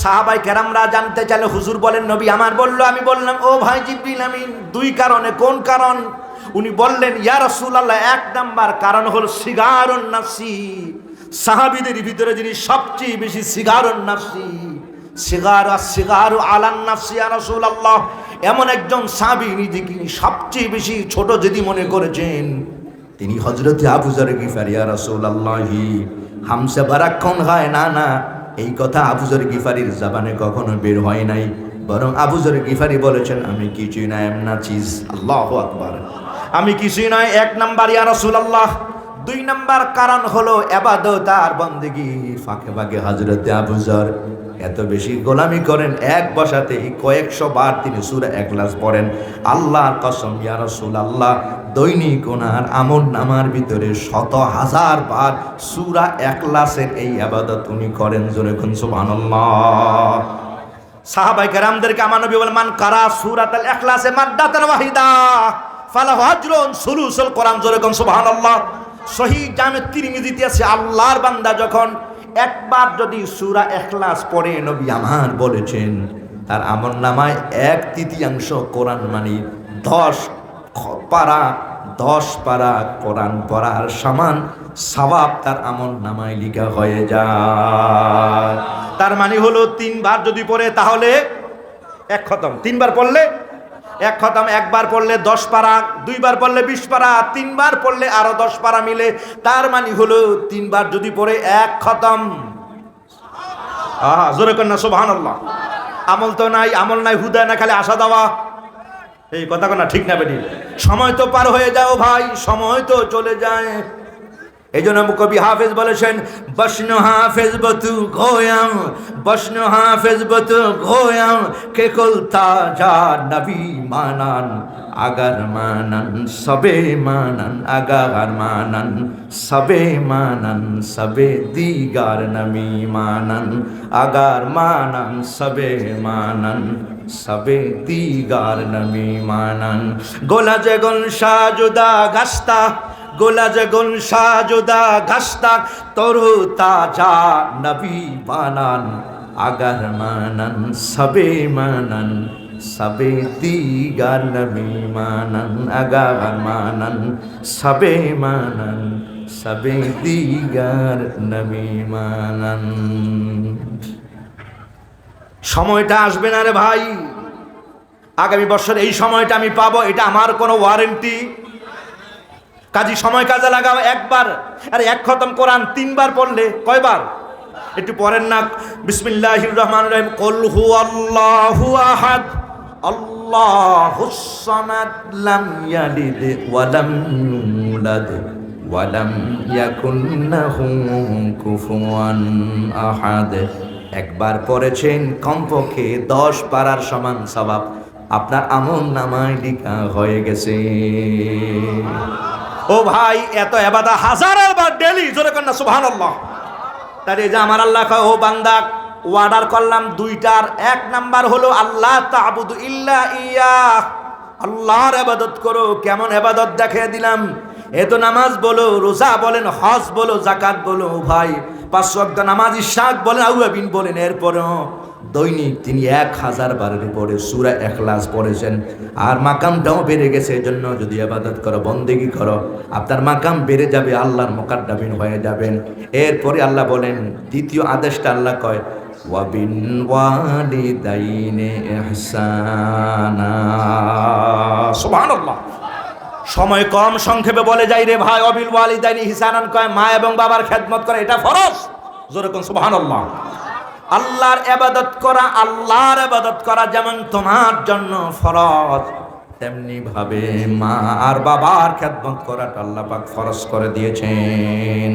সাহাবাই কেরামরা জানতে চাইলে হুজুর বলেন, নবী আমার বলল, আমি বললাম, ও ভাই জিব্রিল আমিন, দুই কারণে, কোন কারণ? উনি বললেন, ইয়া রাসূলুল্লাহ, এক নাম্বার কারণ হল সিগারুন নাফসি। সাহাবীদের ভিতরে যিনি সবচেয়ে বেশি সিগারুন নাফসি, সিগার সিগারু আলান নাফসি, ইয়া রাসূলুল্লাহ। এমন একজন সাহাবী নিজেকে সবচেয়ে বেশি ছোট যদি মনে করেছেন, তিনি হজরতে আবুজার গিফারি, ইয়া রাসূলুল্লাহি, হামসে বারাক্ষণ হয়, না না এই কথা আবুজর গিফারির জাবানে কখনো বের হয় নাই, বরং আবুজর গিফারি বলেছেন, আমি কিছুই না এমনা চিজ আল্লাহ আকবার। আমি কিছুই নাই, এক নাম্বার, ইয়া রাসূলুল্লাহ। দুই নাম্বার কারণ হলো এবাদত আর বন্দেগি ফাঁকে ফাঁকে হজরতে আবুজর এত বেশি গোলামি করেন, এক বসাতেই কয়েকশো বার তিনি সুরা একলাস পড়েন। আল্লাহর কসম, ইয়া রাসূল আল্লাহ দৈনিক ওনার আমল নামার ভিতরে শত হাজার বার সুরা একলাসের এই আবাদত উনি করেন, জোরে খুন সুবহানাল্লাহ। সাহাবাই কেরামদেরকে আমার নবী বলেন, মান কারা সূরাতাল ইখলাসে মাদ্দাতান ওয়াহিদা, ফালাহু আজরুন সুলুসুল কোরআন, জোরে কোন সুবহানাল্লাহ। সহিহ জামে তিরমিজিতে আছে, আল্লাহর বান্দা যখন একবার যদি সূরা ইখলাস পড়ে, নবী আমার বলেছেন, তার আমল নামায় এক তৃতীয়াংশ কোরআন মানে দশ পারা দশ পারা কোরআন পড়ার সমান সওয়াব তার আমল নামায় লিখা হয়ে যায়। তার মানে হলো তিনবার যদি পড়ে, তাহলে এক খতম। তিনবার পড়লে এক খতম, একবার পড়লে দশ পারা, দুইবার পড়লে বিশ পারা, তিনবার পড়লে আরও দশ পারা মিলে। তার মানে হলো তিনবার যদি পড়ে এক খতম। জোরে কন্যা সোভান আমল তো নাই, আমল নাই হুদা না, খালি আসা দেওয়া। এই কথা না ঠিক না বেটি? সময় তো পার হয়ে যাও ভাই, সময় তো চলে যায়। এই জন্য কবি হাফেজ বলেছেন, বসনু হাফেজ বতু গোয়াম বসনু হাফেজ বতু গোয়াম কে কল তাজা নবী মানান, আগার মানান, সবে মানান, আগার মানান, সবে মানান, সবে দিগার নবী মানান, আগার মানান, সবে মানান, সবে দিগার নবী মানান। গোলা জগন সাজুদা গাস্তা গোলা জগন সাজুদা গাস্তা তরু তাজা নবী বানান, আগার মানন, সবে মানান, সবে দিগার নবী মানান, আগার মানন, সবে মানন, সবে দিগার নবী মানন। সময়টা আসবে না রে ভাই। আগামী বছর এই সময়টা আমি পাবো, এটা আমার কোনো ওয়ারেন্টি। কাজী সময় কাজে লাগাও একবার। আরে এক খতম কোরআন তিনবার পড়লে কয়বার? একটু পড়েন না। বিসমিল্লাহির রহমান রহিম। কল হু আল্লাহু আহাদ। আল্লাহুস সামাদ লাম ইয়ালিদ ওয়া লাম ইউলাদ ওয়া লাম ইয়াকুন লাহু কুফুয়ান আহাদ। একবার পড়েছেন কমপক্ষে দশ পারার সমান স্বভাব আপনার আমল নামায় লিখা হয়ে গেছে। ও ভাই এত এবাদা হাজার বার ডেলি জোরে কন্যা সুহান আল্লাহ তার এই যে আমার আল্লাহ কয়, ও বান্দাক অর্ডার করলাম দুইটার এক নাম্বার হলো আল্লাহ তাবুদ ইল্লা ইয়া আল্লাহর আবাদত করো কেমন আবাদত দেখিয়ে দিলাম। এ তো নামাজ বলো রোজা বলেন হজ বলো জাকাত বলো ভাই। পাঁচশো একটা নামাজ ইশাক বলেন আউয়াবিন বলেন, এরপরেও দৈনিক তিনি এক হাজার বারের উপরে সুরা এখলাস পড়েছেন। আর মাকামটাও বেড়ে গেছে এই জন্য যদি আবাদত করো, বন্দেগি করো, আপনার মাকাম বেড়ে যাবে, আল্লাহর মোকাদ্দাবিন হয়ে যাবেন। এরপরে আল্লাহ বলেন, দ্বিতীয় আদেশটা আল্লাহ কয়, ওয়াবিন ওয়ালিদাইনে ইহসানা। সুবহানাল্লাহ। সময় কম সংক্ষেপে বলে যাই রে ভাই, অবিল ওয়ালিদাইনি হিসানান কয়, মা এবং বাবার খেদমত করে, এটা ফরজ? যেরকম সুবহানাল্লাহ। আল্লাহর আবাদত করা, আল্লাহর আবাদত করা যেমন তোমার জন্য ফরজ, তেমনি ভাবে মা আর বাবার খেদমত করাটা আল্লাহ পাক ফরজ করে দিয়েছেন।